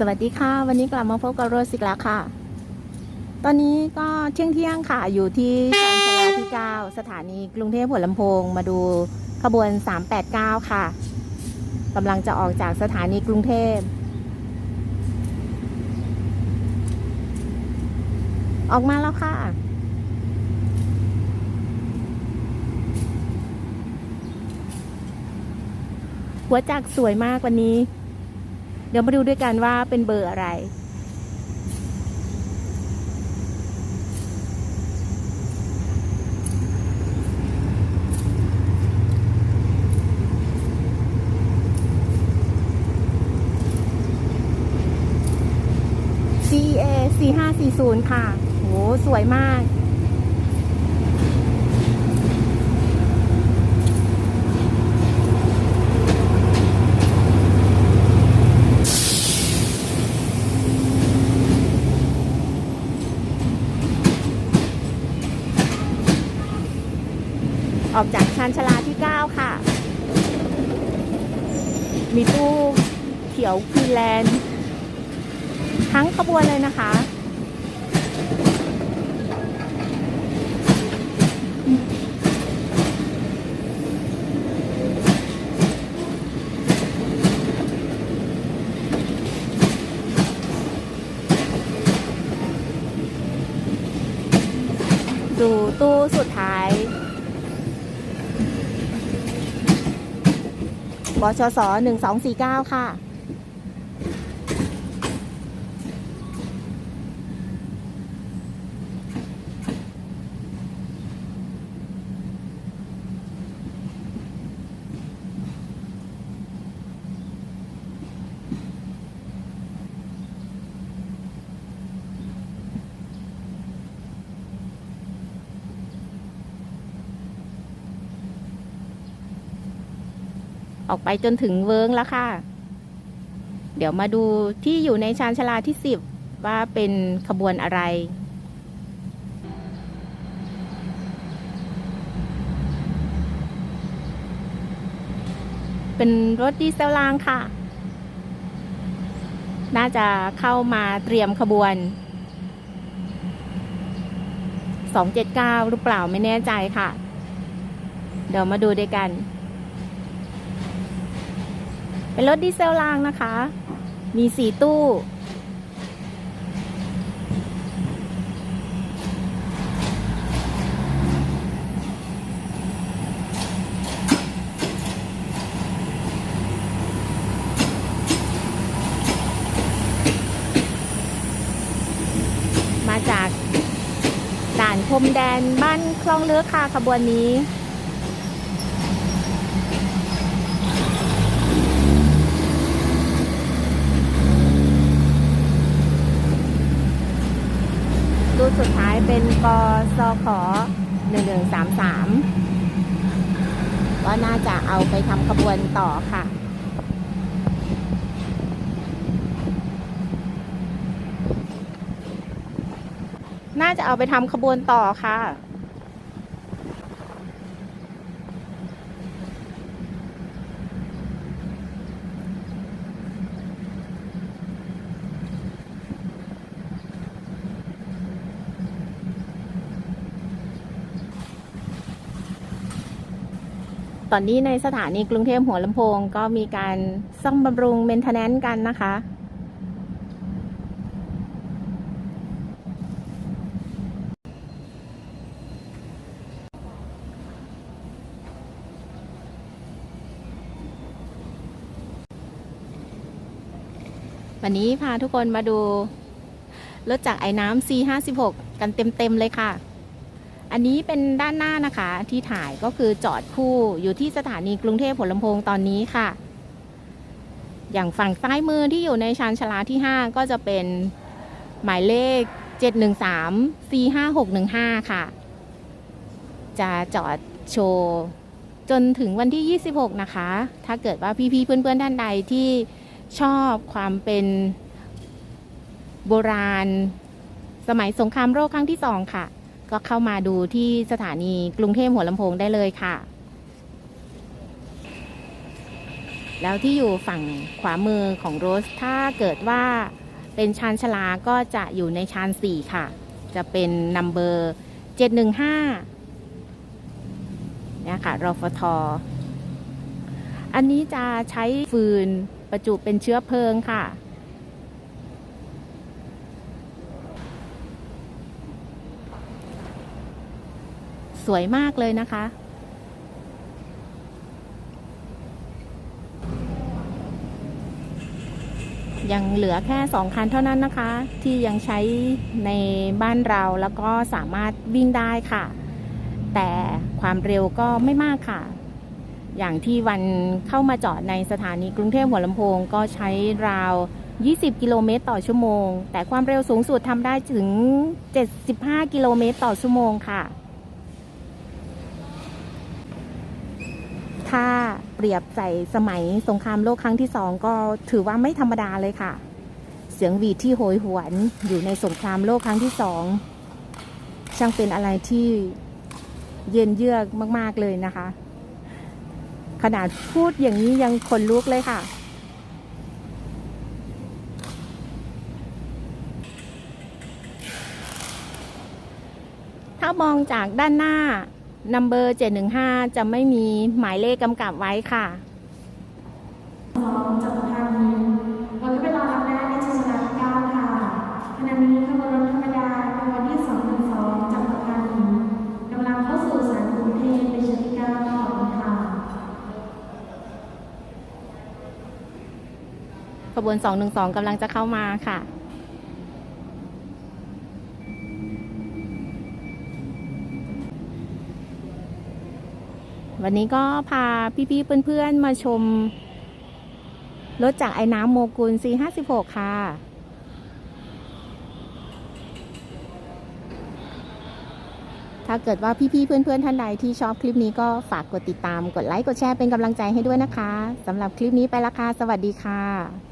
สวัสดีค่ะ วันนี้กลับมาพบกับโรสอีกแล้วค่ะ ตอนนี้ก็เที่ยงเที่ยงค่ะ อยู่ที่ชานชาลาที่9สถานีกรุงเทพหัวลำโพง มาดูขบวน 389 ค่ะกำลังจะออกจากสถานีกรุงเทพ ออกมาแล้วค่ะหัวจักสวยมากวันนี้ เดี๋ยวมาดูด้วยกันว่าเป็นเบอร์อะไร CA 4540 ค่ะ โห สวยมาก ออกจากชานชาลาที่ 9 ค่ะ มีตู้เขียวคีแลนด์ทั้งขบวนเลยนะคะ ดูตู้สุดท้าย บชส1249 ค่ะ ออกไปจนถึงเวิร์งแล้วค่ะ เดี๋ยวมาดูที่อยู่ในชานชาลาที่สิบว่าเป็นขบวนอะไรเป็นรถดีเซลรางค่ะ น่าจะเข้ามาเตรียมขบวน 279 หรือเปล่าไม่แน่ใจค่ะ เดี๋ยวมาดูด้วยกัน เป็นรถดีเซลรางนะคะ มีสี่ตู้ มาจากด่านพรมแดนบ้านคลองเลือกค่ะขบวนนี้ ตู้สุดท้ายเป็นกสข1133ก็น่าจะเอาไปทำขบวนต่อค่ะน่าจะเอาไปทำขบวนต่อค่ะ ตอนนี้ในสถานีกรุงเทพหัวลำโพงก็มีการซ่อมบำรุงเมนเทนแนนซ์กันนะคะ วันนี้พาทุกคนมาดูรถจากไอ้น้ำ C56 กันเต็มๆเลยค่ะ อันนี้เป็นด้านหน้านะคะที่ถ่ายก็คือจอดคู่อยู่ที่สถานีกรุงเทพหัวลำโพงตอนนี้ค่ะ อย่างฝั่งซ้ายมือที่อยู่ในชานชลาที่ 5 ก็จะเป็นหมายเลข 713 C5615 ค่ะ จะจอดโชว์จนถึงวันที่ 26 นะคะ ถ้าเกิดว่าพี่ๆเพื่อนๆ ท่านใดที่ชอบความเป็นโบราณ สมัยสงครามโลกครั้งที่สองค่ะ ก็เข้ามาดูที่สถานีกรุงเทพหัวลำโพงได้เลยค่ะ แล้วที่อยู่ฝั่งขวามือของโรส ถ้าเกิดว่าเป็นชานชลาก็จะอยู่ในชาน4ค่ะ จะเป็นนัมเบอร์715เนี่ยค่ะรฟทอันนี้จะใช้ฟืนประจุเป็นเชื้อเพลิงค่ะ สวยมากเลยนะคะ ยังเหลือแค่สองคันเท่านั้นนะคะ ที่ยังใช้ในบ้านเราแล้วก็สามารถวิ่งได้ค่ะ แต่ความเร็วก็ไม่มากค่ะ อย่างที่วันเข้ามาจอดในสถานีกรุงเทพหัวลำโพงก็ใช้ราว20 กิโลเมตรต่อชั่วโมง แต่ความเร็วสูงสุดทำได้ถึง 75 กิโลเมตรต่อชั่วโมงค่ะ ถ้าเปรียบใส่สมัยสงครามโลกครั้งที่สองก็ถือว่าไม่ธรรมดาเลยค่ะ เสียงหวีดที่โหยหวนอยู่ในสงครามโลกครั้งที่สองช่างเป็นอะไรที่เย็นเยือกมาก ๆ เลยนะคะ ขนาดพูดอย่างนี้ยังขนลุกเลยค่ะ ถ้ามองจากด้านหน้า นัมเบอร์715 จะไม่มีหมายเลขกำกับไว้ค่ะสองจากปทุมธานีเราก็ไปรอรับแรกในชชนาที่เก้าค่ะขณะนี้ขบวนรถธรรมดาขบวนที่สองหนึ่งสองจากปทุมนีกำลังเข้าสู่สายกรุงเทพในชั้นที่เก้าขอบคุณค่ะขบวน 212กำลังจะเข้ามาค่ะ วันนี้ก็พาพี่ๆเพื่อนๆมาชม รถจากไอ้น้ำโมกุล C56 ค่ะ ถ้าเกิดว่าพี่ๆเพื่อนๆท่านใดที่ชอบคลิปนี้ก็ฝากกดติดตาม กดไลค์ กดแชร์เป็นกำลังใจให้ด้วยนะคะสำหรับคลิปนี้ไปละค่ะ สวัสดีค่ะ